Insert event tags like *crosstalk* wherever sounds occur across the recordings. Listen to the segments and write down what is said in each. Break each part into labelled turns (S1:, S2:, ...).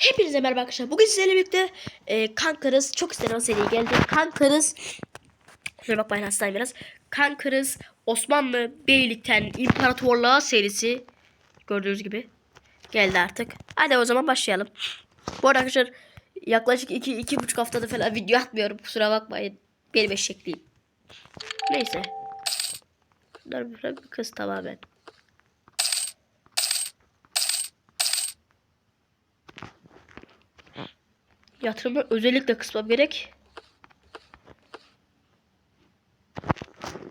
S1: Hepinize merhaba arkadaşlar. Bugün sizlerle birlikte e, Kankarız çok istenen seri geldi. Kankarız Şöyle bakmayın hastayım biraz. Kankarız Osmanlı Beylikten İmparatorluğa serisi gördüğünüz gibi geldi artık. Hadi o zaman başlayalım. Bu arada arkadaşlar yaklaşık 2 iki, iki buçuk haftada falan video atmıyorum. Kusura bakmayın. Benim eşekliğim. Neyse. Bunlar bir kız tamamen. Yatırımı özellikle kısmam gerek.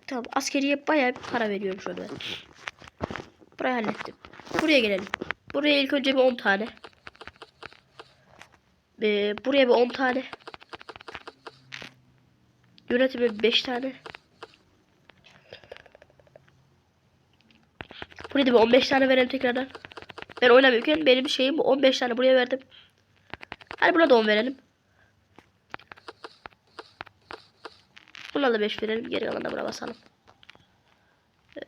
S1: Tamam askeriye bayağı bir para veriyorum şu an. Burayı hallettim. Buraya gelelim. Buraya ilk önce bir 10 tane. Ee, buraya bir 10 tane. Yönetime 5 tane. Buraya da bir 15 tane verelim tekrardan. Ben oynamıyorken benim şeyim bu 15 tane buraya verdim. Hadi buna da 10 verelim. Buna da 5 verelim. Geri kalanına buna basalım.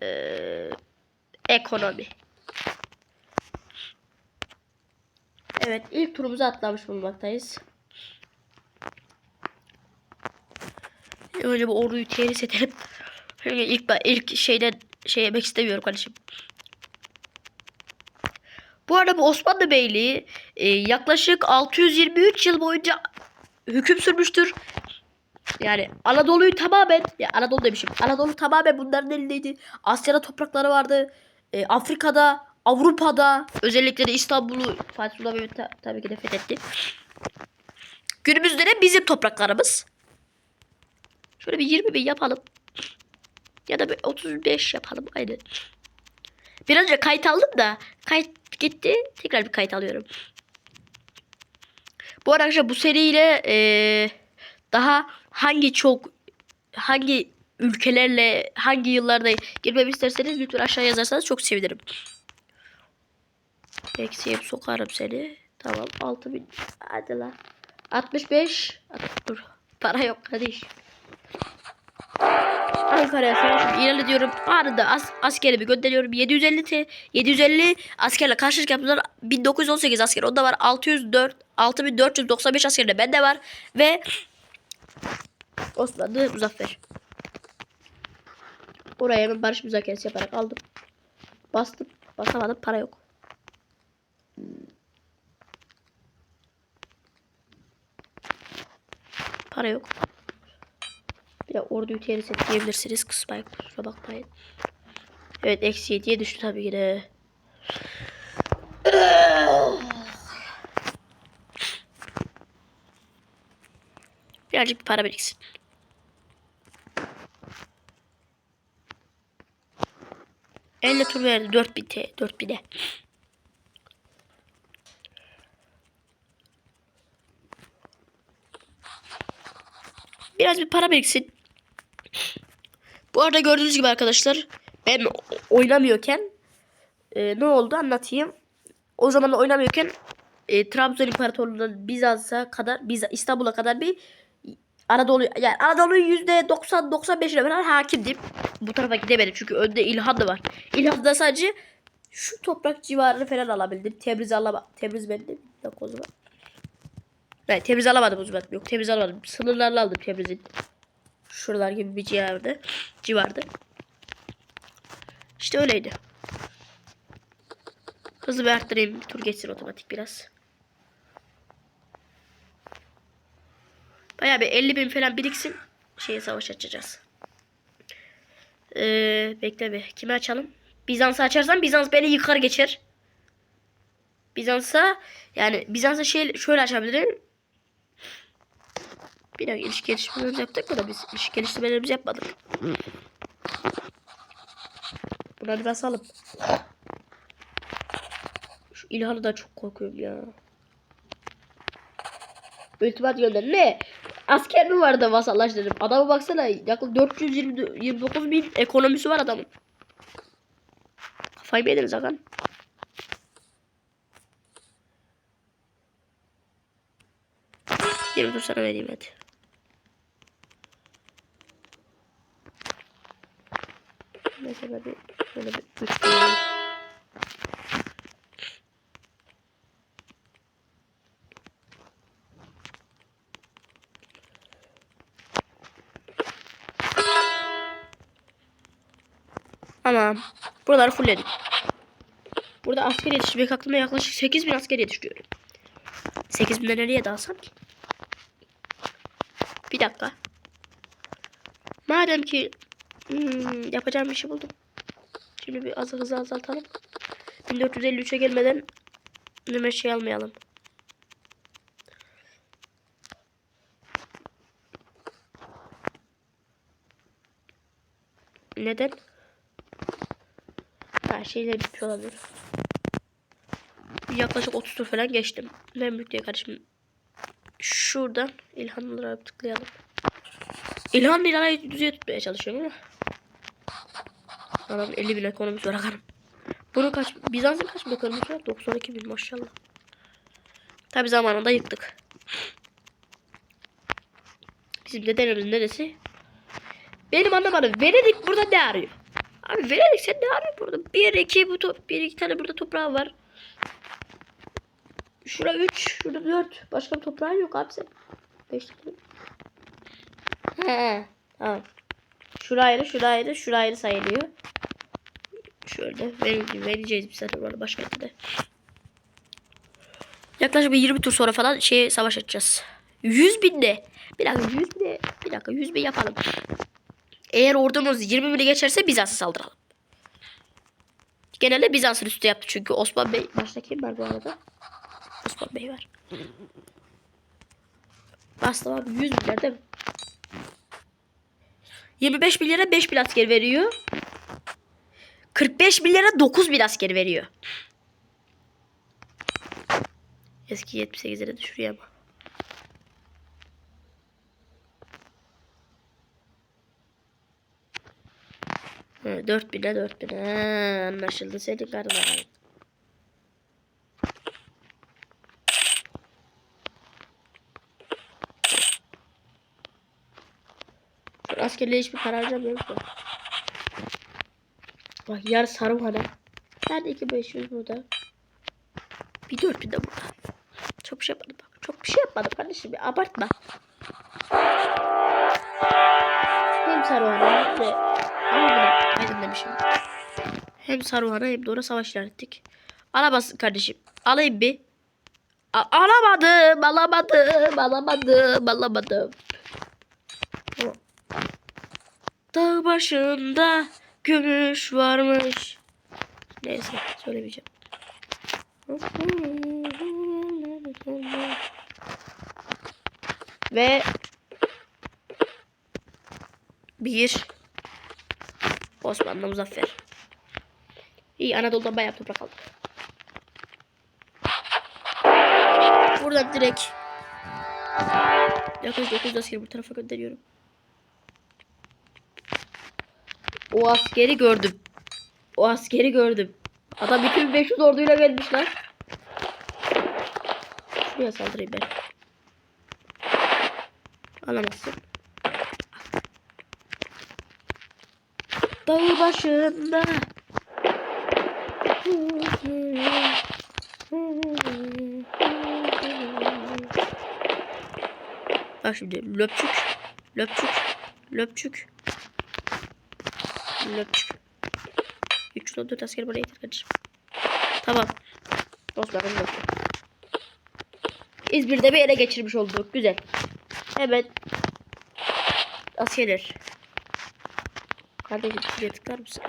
S1: Ee, ekonomi. Evet ilk turumuzu atlamış bulunmaktayız. Önce bu orduyu teris edelim. Çünkü ilk, ilk şeyden şey yemek istemiyorum kardeşim. Bu arada Osmanlı Beyliği e, yaklaşık 623 yıl boyunca hüküm sürmüştür. Yani Anadolu'yu tamamen, ya Anadolu demişim. Anadolu tamamen bunların elindeydi. Asya'da toprakları vardı. E, Afrika'da, Avrupa'da, özellikle de İstanbul'u Fatih Sultan Mehmet ta- tabii ki de fethetti. Günümüzde de bizim topraklarımız. Şöyle bir 20 bin yapalım. Ya da bir 35 yapalım. Aynen. Bir önce kayıt aldım da kayıt gitti. Tekrar bir kayıt alıyorum. Bu arkadaşlar bu seriyle eee, daha hangi çok hangi ülkelerle hangi yıllarda girmemi isterseniz lütfen aşağı yazarsanız çok sevinirim. Eksiye sokarım seni. Tamam 6000 hadi la. 65 At- dur. Para yok kardeş. Ankara'ya savaşıp ilerliyorum. Anında as askerimi gönderiyorum. 750 t 750 askerle karşılık yaptılar. 1918 asker. Onda var 604 6495 asker de bende var ve Osmanlı muzaffer. Oraya hemen barış müzakeresi yaparak aldım. Bastım. Basamadım. Para yok. Para yok. Bir de orduyu teris et diyebilirsiniz. Kısmayın kusura bakmayın. Evet eksi 7'ye düştü tabii ki de. Birazcık bir para biriksin. Elle tur verdi 4000 T 4000'e. Biraz bir para biriksin. Bu arada gördüğünüz gibi arkadaşlar ben oynamıyorken e, ne oldu anlatayım. O zaman oynamıyorken e, Trabzon İmparatorluğu'ndan Bizans'a kadar Biz İstanbul'a kadar bir Anadolu yani Anadolu'nun yüzde 90 95'ine falan hakimdim. Bu tarafa gidemedim çünkü önde İlhan da var. İlhan'da sadece şu toprak civarını falan alabildim. Tebriz alamadım. Tebriz bende. Dakika o zaman. Evet Tebriz alamadım o zaman. Yok Tebriz alamadım. Sınırlarla aldım Tebriz'in. Şuralar gibi bir civardı. Civardı. İşte öyleydi. Hızlı bir arttırayım. Bir tur geçsin otomatik biraz. Bayağı bir 50 bin falan biriksin. Şeye savaş açacağız. Ee, bekle bir. Kimi açalım? Bizans'ı açarsam Bizans beni yıkar geçer. Bizans'a yani Bizans'a şey şöyle açabilirim. Bir dakika ilişki geliştirmelerimizi yaptık mı da biz ilişki geliştirmelerimizi yapmadık. Buna bir basalım. Şu İlhan'ı da çok korkuyorum ya. İltibat gönder. Ne? Asker mi var da vasallaştırdım? Adama baksana yaklaşık 429 bin ekonomisi var adamın. Kafayı mı yediniz Hakan? Dur sana vereyim hadi. sefer bir şöyle bir üç diyelim. Ama buraları fullledik. Burada asker yetiştirmek aklıma yaklaşık 8000 asker yetiştiriyorum. 8000'de nereye dalsam ki? Bir dakika. Madem ki hmm, yapacağım bir şey buldum. Şimdi bir az hızlı azaltalım. 1453'e gelmeden hemen şey almayalım. Neden? Her şeyler bitmiş olabilir. Yaklaşık 30 tur falan geçtim. Ben büyük diye kardeşim. Şuradan İlhanlılara tıklayalım. İlhan İlhan'ı düzeye tutmaya çalışıyorum ama. Adam 50 bin ekonomisi var akarım. Bunu kaç, Bizans'ın kaç bin ekonomisi var? 92 bin maşallah. Tabi zamanında yıktık. Bizim dedenin neresi? Benim anlamadım. Venedik burada ne arıyor? Abi Venedik sen ne arıyorsun burada? Bir iki bu top, bir iki tane burada toprağı var. Şura üç, şurada dört. Başka bir toprağın yok abi sen. Beş tane. He, tamam. Şura ayrı, şura ayrı, şura ayrı sayılıyor. Şöyle ver, vereceğiz bir zaten orada başka yerde. Yaklaşık bir 20 tur sonra falan şey savaş açacağız. 100 bin de. Bir dakika 100 bin de. Bir dakika 100 bin yapalım. Eğer ordumuz 20 bini geçerse Bizans'a saldıralım. Genelde Bizans'ın üstü yaptı çünkü Osman Bey. Başta kim var bu arada? Osman Bey var. Bastım abi 100 binler değil mi? 25 milyara 5 bin asker veriyor. 45 milyara 9 bin asker veriyor. Eski 78'lere düşürüyor ama. Ha, 4000'e 4000'e ha, anlaşıldı senin karnına. Şu askerliğe hiçbir para harcamıyorum. Bak yar Saruhan'a. Nerede 2500 burada? Bir 4000 de burada. Çok bir şey yapmadım bak. Çok bir şey yapmadım kardeşim. Bir abartma. Hem Saruhan'a hem de ama buna aydın demişim. Hem Saruhan'a hem de ona savaş ettik. Alamazsın kardeşim. Alayım bir. A alamadım, alamadım, alamadım, alamadım. Dağ başında gümüş varmış. Neyse söylemeyeceğim. Ve bir Osmanlı muzaffer. İyi Anadolu'dan bayağı toprak aldık. Buradan direkt yaklaşık 900 askeri bu tarafa gönderiyorum. O askeri gördüm. O askeri gördüm. Adam bütün 500 orduyla gelmiş lan. Şuraya saldırayım ben. Alamazsın. Dağ başında. Bak şimdi löpçük, löpçük, löpçük, löpçük. 314 asker buraya yeter kardeşim. Tamam. Dostlarım löpçük. İzmir'de bir ele geçirmiş olduk. Güzel. Evet. Askerler. Kardeşim şuraya tıklar mısın?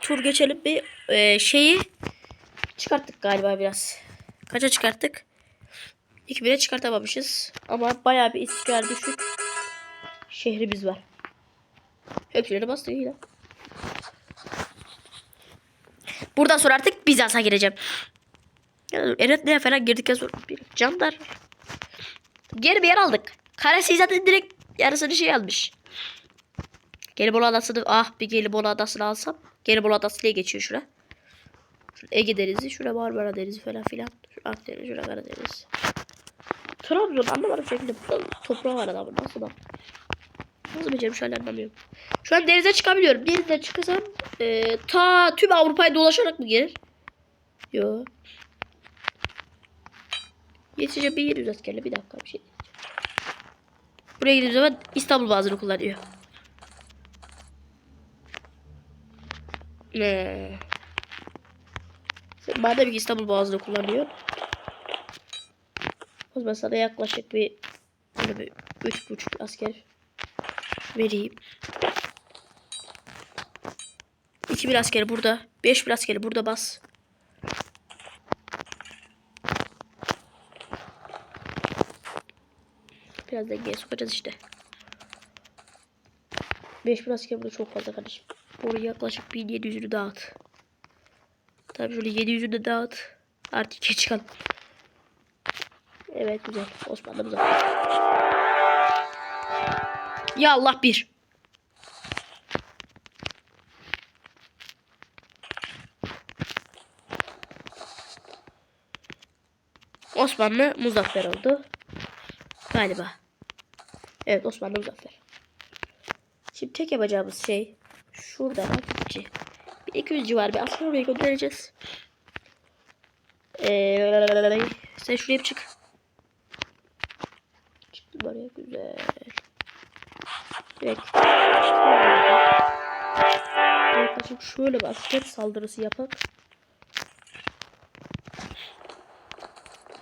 S1: Tur geçelim bir e, şeyi çıkarttık galiba biraz. Kaça çıkarttık? 2000'e çıkartamamışız. Ama bayağı bir istikrar düşük şehrimiz var. Hepsine bastı lan. Buradan sonra artık Bizans'a gireceğim. Eretne'ye falan girdikten sonra bir candar. Geri bir yer aldık. Karesi zaten direkt yarısını şey almış. Gelibolu Adası'nı ah bir Gelibolu Adası'nı alsam. Gelibolu Adası diye geçiyor şura. Ege Denizi, şura Marmara Denizi falan filan. Şura Akdeniz, şura Karadeniz. Trabzon anlamadım şekilde. Toprağı var adamın nasıl bak. Nasıl becermiş hala anlamıyorum. Şu an denize çıkabiliyorum. Denize çıkarsam e, ta tüm Avrupa'yı dolaşarak mı gelir? Yo. Yetişeceğim bir 700 askerle bir dakika bir şey. Buraya gittiğim zaman İstanbul bazını kullanıyor. Ne? Sen madem ki İstanbul Boğazı'nı kullanıyor. O zaman sana yaklaşık bir bir üç buçuk asker vereyim. 2000 askeri burada. 5000 askeri burada bas. Biraz dengeye sokacağız işte. 5000 asker burada çok fazla kardeşim. Buraya yaklaşık 1700'ünü dağıt. Tabii şöyle 700'ü de dağıt. Artık 2 çıkalım. Evet güzel. Osmanlı'mız var. Ya Allah bir. Osmanlı muzaffer oldu. Galiba. Evet Osmanlı muzaffer. Şimdi tek yapacağımız şey şurada hafifçe bir 200 civarı bir asker oraya göndereceğiz. Ee, sen şuraya çık. Çıktım oraya güzel. Direkt. Yaklaşık şöyle bir asker saldırısı yapak.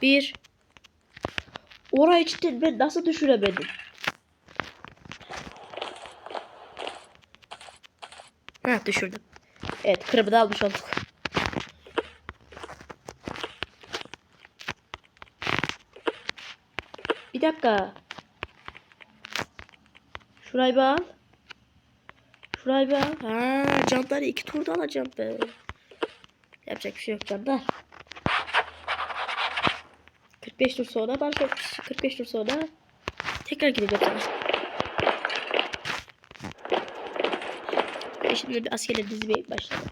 S1: Bir. Orayı cidden ben nasıl düşüremedim? Ha düşürdüm. Evet kırmızı almış olduk. Bir dakika. Şurayı bir al. Şurayı bir al. Ha, canları iki turda alacağım ben. Yapacak bir şey yok canlar. 45 tur sonra ben çok 45 tur sonra tekrar gideceğim sana. Ben şimdi bir askerle dizmeye başladım.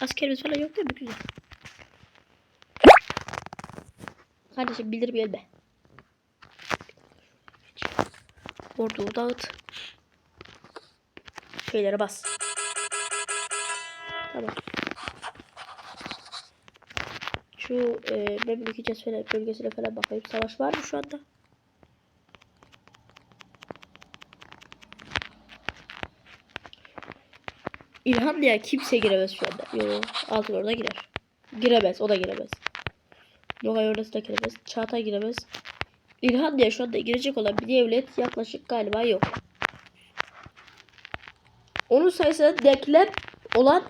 S1: Askerimiz falan yok değil mi? Güzel. Kardeşim bildirmeyelim be. Orduyu dağıt. Şeylere bas. Tamam. Şu e, Memlük İcaz bölgesine falan bakayım. Savaş var mı şu anda? İlham diye kimse giremez şu anda. Yok. Altın orada girer. Giremez. O da giremez. Nogay orası da giremez. Çağatay giremez. İlhan diye şu anda girecek olan bir devlet yaklaşık galiba yok. Onun sayısında deklem olan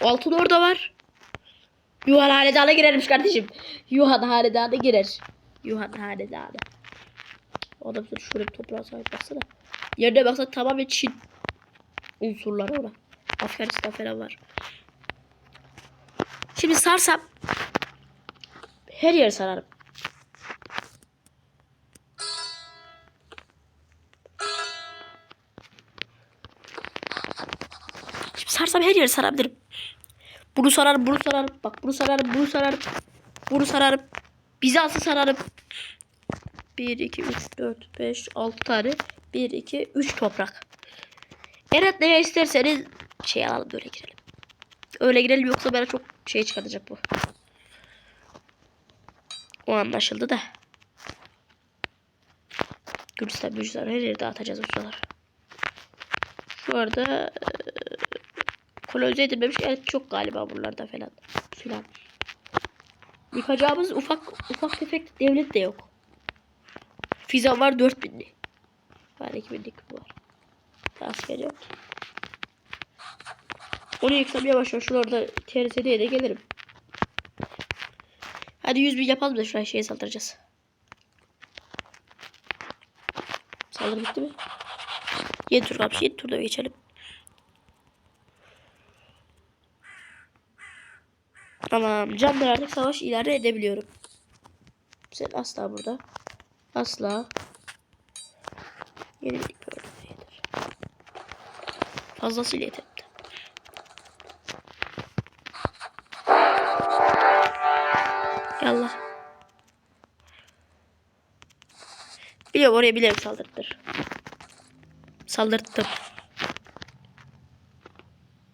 S1: altın orada var. Yuhan Hanedan'a girermiş kardeşim. Yuhan Hanedan'a girer. Yuhan Hanedan'a. O da şöyle bir toprağa sahip baksana. Yerine baksa tamamen Çin unsurları ona. Afganistan falan var. Şimdi sarsam her yeri sararım. Sarsam her yeri sarabilirim. Bunu sararım, bunu sararım. Bak bunu sararım, bunu sararım. Bunu sararım. Bizans'ı sararım. 1, 2, 3, 4, 5, 6 tane. 1, 2, 3 toprak. Evet ne isterseniz şey alalım böyle girelim. Öyle girelim yoksa bana çok şey çıkartacak bu. O anlaşıldı da. Gürcistan, Gürcistan her yeri dağıtacağız o sıralar. Şu arada kolonize edilmemiş evet çok galiba buralarda falan. Filan. Yıkacağımız ufak ufak tefek devlet de yok. Fizan var 4000'li. Var 2000'lik var. Asker yok. Onu yıksam yavaş yavaş şurada TRT'ye de gelirim. Hadi 100 bin yapalım da şuraya şeye saldıracağız. Saldırı bitti mi? 7 tur kalmış. 7 turda geçelim. Tamam. Canlar artık savaş ileride edebiliyorum. Sen asla burada. Asla. Yenildik böyle. Yeter. Fazlasıyla yeter. Yallah. Biliyorum oraya bilerek saldırttır. Saldırttım.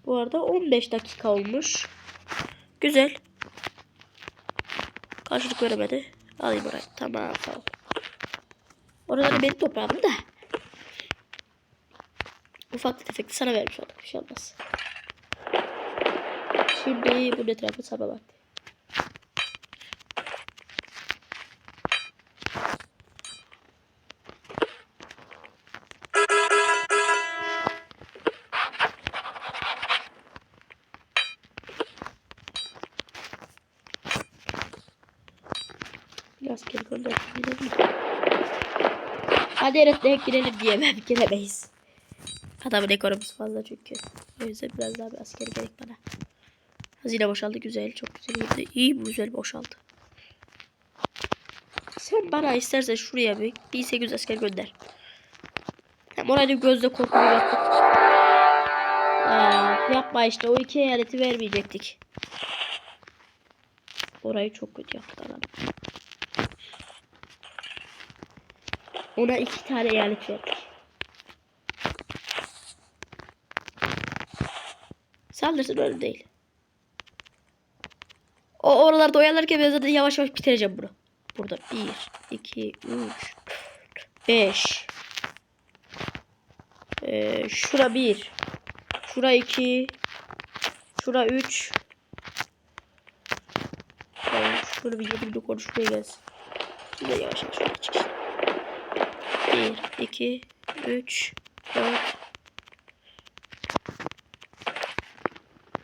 S1: Bu arada 15 dakika olmuş. Güzel. Karşılık veremedi. Alayım orayı. Tamam sağ ol. Oraları benim toprağım da. Ufak tefek sana vermiş olduk. Bir şey olmaz. Şimdi bunun etrafını sarma vakti. De girelim diyemem. Giremeyiz. Adamın ekorumuz fazla çünkü. O yüzden biraz daha bir asker gerek bana. Hazine boşaldı güzel. Çok güzel oldu. İyi bu güzel boşaldı. Sen bana istersen şuraya bir 1800 asker gönder. Hem orayı gözle korkuyu yapma işte o iki eyaleti vermeyecektik. Orayı çok kötü yaptık adam. Ona iki tane eyalet verdik. Saldırsın öyle değil. O oralarda oyalarken ben zaten yavaş yavaş bitireceğim bunu. Burada 1, 2, 3, 5. Ee, şura 1. Şura 2. Şura 3. Şurada bir yedi bir konu şuraya gelsin. Şimdi yavaş yavaş şuraya çık işte. 1, 2, 3, 4.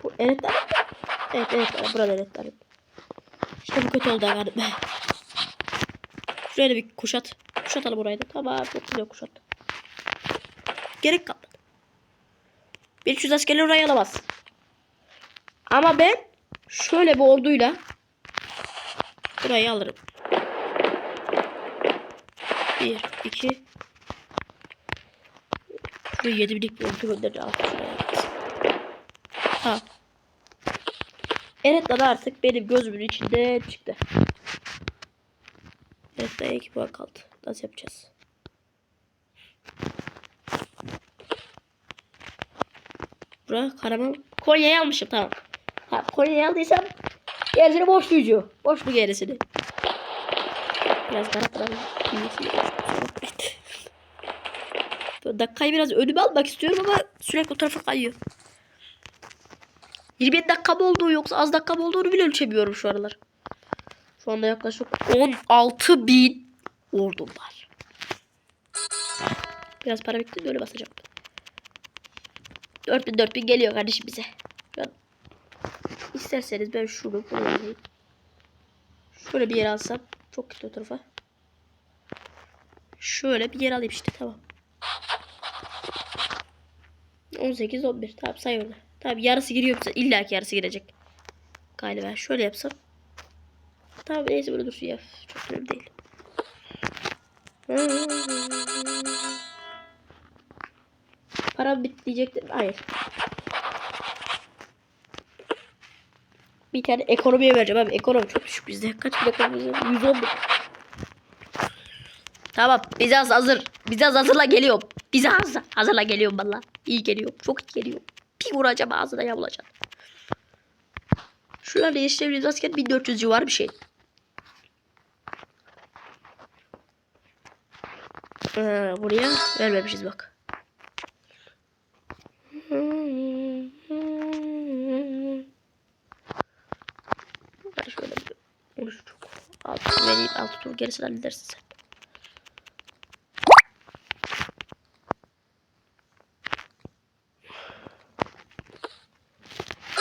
S1: Bu evet Evet evet burada evet evet. İşte bu kötü oldu. Şuraya da bir kuşat. Kuşatalım orayı da. Tamam çok güzel kuşat. Gerek kalmadı. 1300 askerler orayı alamaz. Ama ben şöyle bir orduyla burayı alırım. 1, 2 Şuraya 7 binlik bir göndereceğim. Şuraya. Ha. Evet da artık benim gözümün içinde çıktı. Daha iki puan kaldı. Nasıl yapacağız? Bura Karaman. Konya'yı almışım tamam. Ha, Konya'yı aldıysam gerisini boş yüzüyor. Boş mu gerisini? Biraz garip bırak. Dakikayı biraz önüme almak istiyorum ama sürekli o tarafa kayıyor. 27 dakika mı olduğu yoksa az dakika mı olduğunu bile ölçemiyorum şu aralar. Şu anda yaklaşık 16 bin ordum var. Biraz para bitti böyle basacaktım. 4000 4000 geliyor kardeşim bize. An İsterseniz ben şunu kullanayım. Şöyle bir yer alsam. Çok kötü o tarafa. Şöyle bir yer alayım işte tamam. 18 11 tamam say orada. Tamam yarısı giriyor bize. İlla ki yarısı girecek. Galiba şöyle yapsam. Tamam neyse böyle dursun ya. Çok önemli değil. Param bitti diyecektim. Hayır. Bir tane ekonomiye vereceğim abi. Ekonomi çok düşük bizde. Kaç ekonomimiz var? 110 bin. Tamam. Bizans hazır. Bizans hazırla geliyorum. Bizans hazırla geliyorum valla. İyi geliyor. Çok iyi geliyor. Bir vuracağım ağzına yamulacak. Şuralarda yetiştirebiliriz asker 1400 civarı bir şey. Ee, buraya vermemişiz bak. 6 tur gerisi halledersin sen.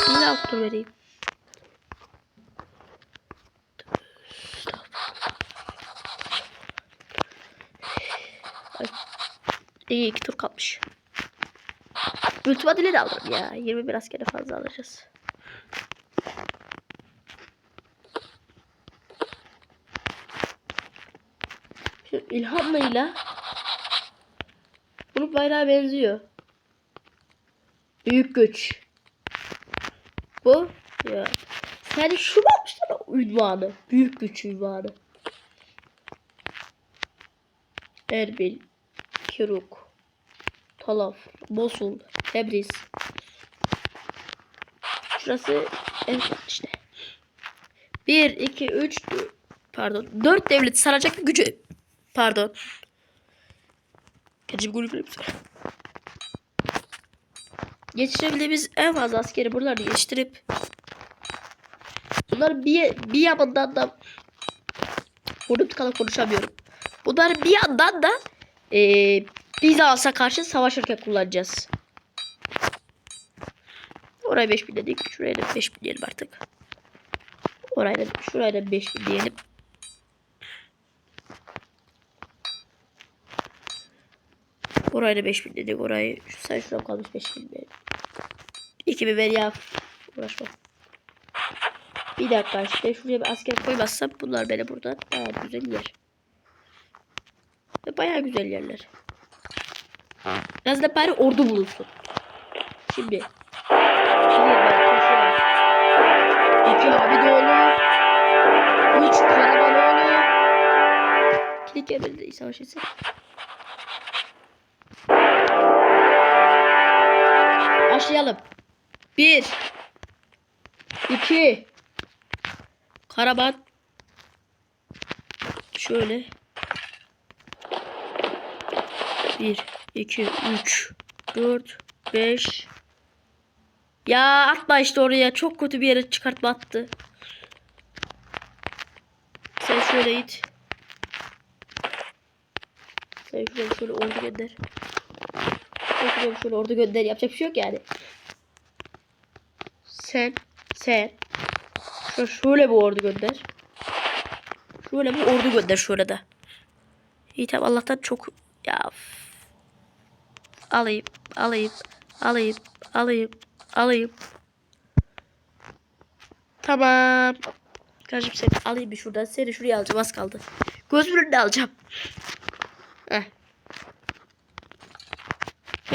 S1: Yine 6 tur vereyim. İyi iki tur kalmış. Ultimadile de aldım ya. 21 askere fazla alacağız. İlhamlı'yla bunun bayrağı benziyor. Büyük güç. Bu ya. Yani şu yapmışlar ünvanı. Büyük güç ünvanı. Erbil, Kiruk, Talaf, Mosul, Tebriz. Şurası evet işte. 1, 2, 3, pardon. 4 devlet saracak gücü. Pardon. Gülübülüm. Yetiştirebildiğimiz en fazla askeri buralarda yetiştirip bunları bir, bir yandan da tıkalı konuşamıyorum. Bunları bir yandan da eee Bizans'a karşı savaşırken kullanacağız. Oraya 5000 dedik. Şuraya da 5000 diyelim artık. Oraya da, şuraya da 5000 diyelim. Oraya da 5000 dedik. Orayı şu sen şuraya kalmış 5000 dedik. 2000 ver ya. Uğraşma. Bir dakika işte şuraya bir asker koymazsam bunlar beni burada bayağı güzel yer. Ve bayağı güzel yerler. Biraz da bari ordu bulunsun. Şimdi. Şimdi koşuyor. İki Habidoğlu. Üç Karamanoğlu. Kilik yerinde savaş etsin. Başlayalım. Bir. iki, Karaban. Şöyle. Bir, iki, üç, dört, beş. Ya atma işte oraya. Çok kötü bir yere çıkartma attı. Sen şöyle git. Sen şöyle şöyle ordu gönder. Sen şöyle ordu gönder. Yapacak bir şey yok yani. Sen, sen. Şöyle, şöyle bir ordu gönder. Şöyle bir ordu gönder şöyle de. İyi tamam Allah'tan çok ya alayım alayım alayım alayım alayım. Tamam. Kardeşim seni alayım bir şuradan. Seni şuraya alacağım az kaldı. Önüne alacağım. Heh.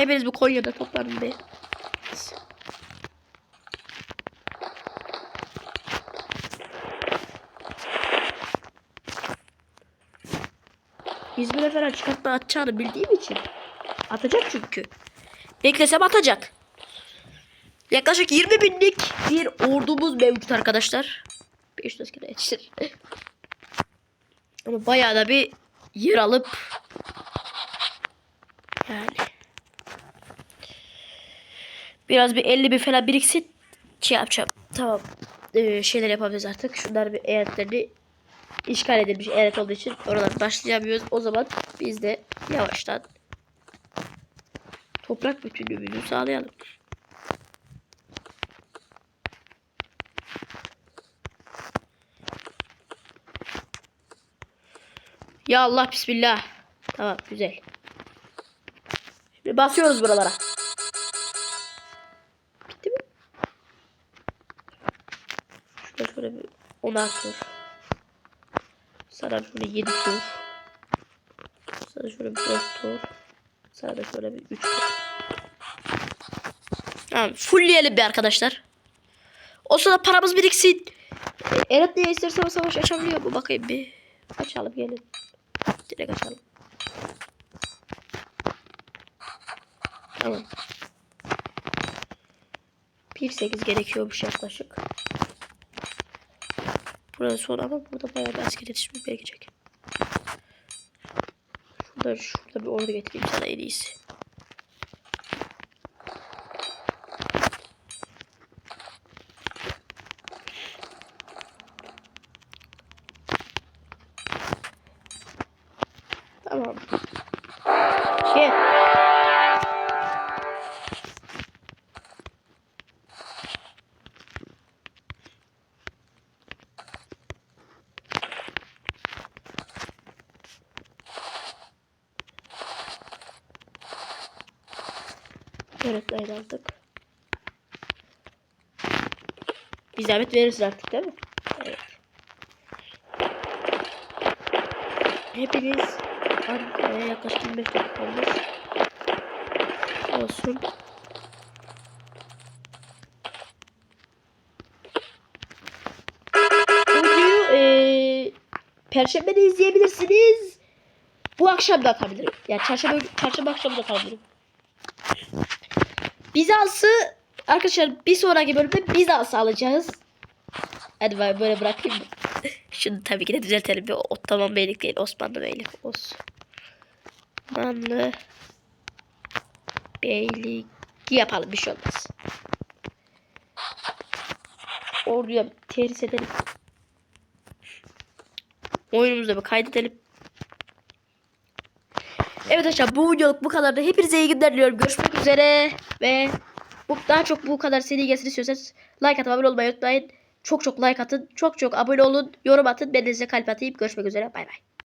S1: Hepiniz bu Konya'da toplanın be. İzmir'e falan çıkartma atacağını bildiğim için. Atacak çünkü. Beklesem atacak. Yaklaşık 20 binlik bir ordumuz mevcut arkadaşlar. 500 kere yetişir. Ama bayağı da bir yer alıp yani biraz bir 50 bin falan biriksin şey yapacağım. Tamam. Ee, şeyler yapabiliriz artık. Şunlar bir eyaletlerini işgal edilmiş eyalet olduğu için oradan başlayamıyoruz. O zaman biz de yavaştan toprak bütünlüğümüzü sağlayalım. Ya Allah bismillah. Tamam güzel. Şimdi basıyoruz buralara. Şöyle bir 10'ar tur. Sana şöyle 7 tur. Sana şöyle bir 4 tur. Sana da şöyle bir 3 tur. Tamam fullleyelim bir arkadaşlar. O sırada paramız biriksin. Erat diye isterse o savaş açabiliyor mu? Bakayım bir. Açalım gelin. Direkt açalım. Tamam. 1.8 gerekiyormuş yaklaşık. Burada sonra ama burada bayağı bir asker yetişimi gerekecek. Şurada, şurada bir ordu getireyim sana en iyisi. Tamam. Gel. Evet aynen aldık. Bir zahmet verirsin artık değil mi? Evet. Hepiniz Ankara'ya yaklaşık 25 dakika olmuş. Olsun. Videoyu eee Perşembe de izleyebilirsiniz. Bu akşam da atabilirim. Yani çarşamba, çarşamba akşamı da atabilirim. Bizans'ı arkadaşlar bir sonraki bölümde Bizans'ı alacağız. Hadi ben böyle bırakayım mı? *laughs* Şunu tabii ki de düzeltelim. Bir Ottoman beylik değil. Osmanlı beylik olsun. Osmanlı Beyliği yapalım bir şey olmaz. Orduya terhis edelim. Oyunumuzu bir kaydedelim. Evet arkadaşlar bu videoluk bu kadar da hepinize iyi günler diliyorum. Görüşmek üzere ve bu, daha çok bu kadar seri gelsin istiyorsanız like atıp abone olmayı unutmayın. Çok çok like atın. Çok çok abone olun. Yorum atın. Ben de size kalp atayım. Görüşmek üzere. Bay bay.